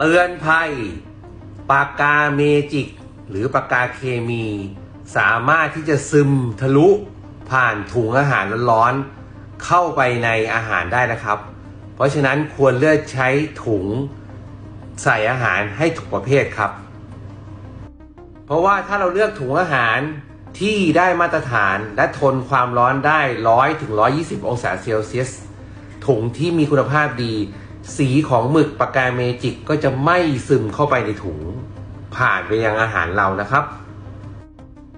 เตือนภัย ปากกาเมจิก หรือปากกาเคมี สามารถที่จะซึมทะลุผ่านถุงอาหารร้อนๆเข้าไปในอาหารได้นะครับ เพราะฉะนั้นควรเลือกใช้ถุงใส่อาหารให้ถูกประเภทครับ เพราะว่าถ้าเราเลือกถุงอาหารที่ได้มาตรฐานและทนความร้อนได้ 100ถึง120 องศาเซลเซียส ถุงที่มีคุณภาพดี สีของหมึกปากกาเมจิกก็จะไม่ซึมเข้าไปในถุง ผ่านไปยังอาหารเรานะครับ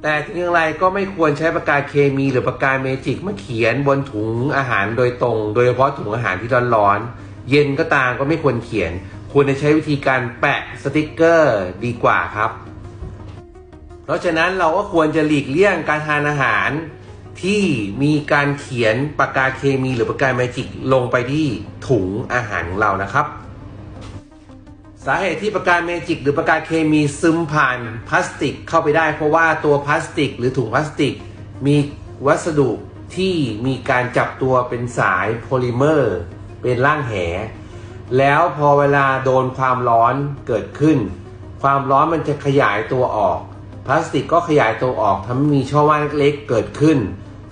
แต่ถึงอย่างไรก็ไม่ควรใช้ปากกาเคมีหรือปากกาเมจิกมาเขียนบนถุงอาหารโดยตรง โดยเฉพาะถุงอาหารที่ร้อนๆเย็นก็ตามก็ไม่ควรเขียน ควรจะใช้วิธีการแปะสติกเกอร์ดีกว่าครับ เพราะฉะนั้นเราก็ควรจะหลีกเลี่ยงการทานอาหาร ที่มีการเขียนปากกาเคมีหรือปากกาเมจิกลงไปที่ถุงอาหารของเรานะครับ สาเหตุที่ปากกาเมจิกหรือปากกาเคมีซึมผ่านพลาสติกเข้าไปได้ เพราะว่าตัวพลาสติก หรือถุงพลาสติก มีวัสดุที่มีการจับตัวเป็นสายโพลิเมอร์ เป็นร่างแห แล้วพอเวลาโดนความร้อนเกิดขึ้น ความร้อนมันจะขยายตัวออก พลาสติกก็ขยายตัวออกทำให้มีช่องว่างเล็กๆเกิดขึ้น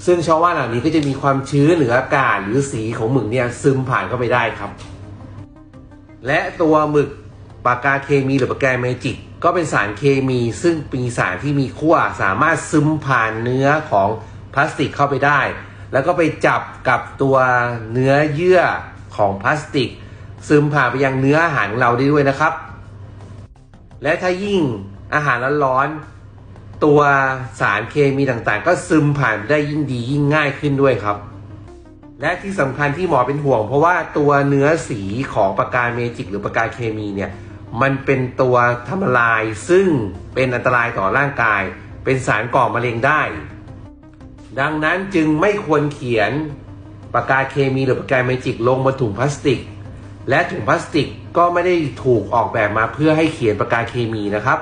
ซึ่งช่องว่างเหล่านี้ก็จะมีความชื้นหรืออากาศหรือสีของหมึกเนี่ยซึมผ่านเข้าไปได้ครับ และตัวหมึกปากกาเคมีหรือปากกาเมจิกก็เป็นสารเคมีซึ่งมีสารที่มีขั้วสามารถซึมผ่านเนื้อของพลาสติกเข้าไปได้ แล้วก็ไปจับกับตัวเนื้อเยื่อของพลาสติก ซึมผ่านไปยังเนื้ออาหารของเราได้ด้วยนะครับ และถ้ายิ่งอาหารร้อน ตัวสารเคมีต่างๆ ก็ซึมผ่านได้ยิ่งดียิ่งง่ายขึ้นด้วยครับ และที่สำคัญที่หมอเป็นห่วง เพราะว่าตัวเนื้อสีของปากกาเมจิกหรือปากกาเคมีเนี่ยมันเป็นตัวทำลายซึ่งเป็นอันตรายต่อร่างกาย เป็นสารก่อมะเร็งได้ ดังนั้นจึงไม่ควรเขียนปากกาเคมีหรือปากกาเมจิกลงบนถุงพลาสติก และถุงพลาสติกก็ไม่ได้ถูกออกแบบมาเพื่อให้เขียนปากกาเคมีนะครับ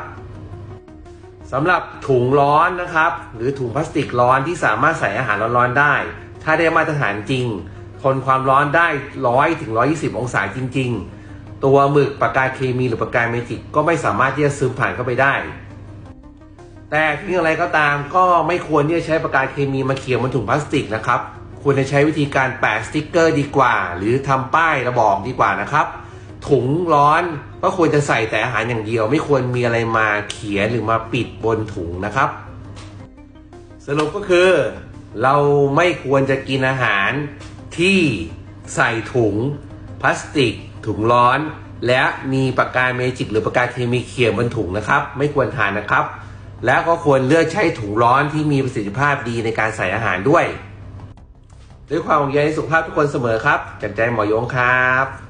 สำหรับถุงร้อนนะครับ หรือถุงพลาสติกร้อนที่สามารถใส่อาหารร้อนๆได้ ถ้าได้มาตรฐานจริง ทนความร้อนได้ร้อยถึงร้อยี่สิบองศาจริง ๆ ตัวหมึกปากกาเคมีหรือปากกาเมจิกก็ไม่สามารถที่จะซึมผ่านเข้าไปได้ แต่ถึงอย่างไรก็ตามก็ไม่ควรที่จะใช้ปากกาเคมีมาเขียนบนถุงพลาสติกนะครับควรจะใช้วิธีการแปะสติกเกอร์ดีกว่า หรือทำป้ายระบอกดีกว่านะครับ ถุงร้อนก็ควรจะใส่แต่อาหารอย่างเดียว ไม่ควรมีอะไรมาเขียนหรือมาปิดบนถุงนะครับ สรุปก็คือ เราไม่ควรจะกินอาหารที่ใส่ถุงพลาสติก ถุงร้อน และมีปากกาเมจิกหรือปากกาเคมีเขียนบนถุงนะครับ ไม่ควรทานนะครับ และก็ควรเลือกใช้ถุงร้อนที่มีประสิทธิภาพดีในการใส่อาหารด้วย ด้วยความห่วงใยในสุขภาพทุกคนเสมอครับจากใจหมอยงครับ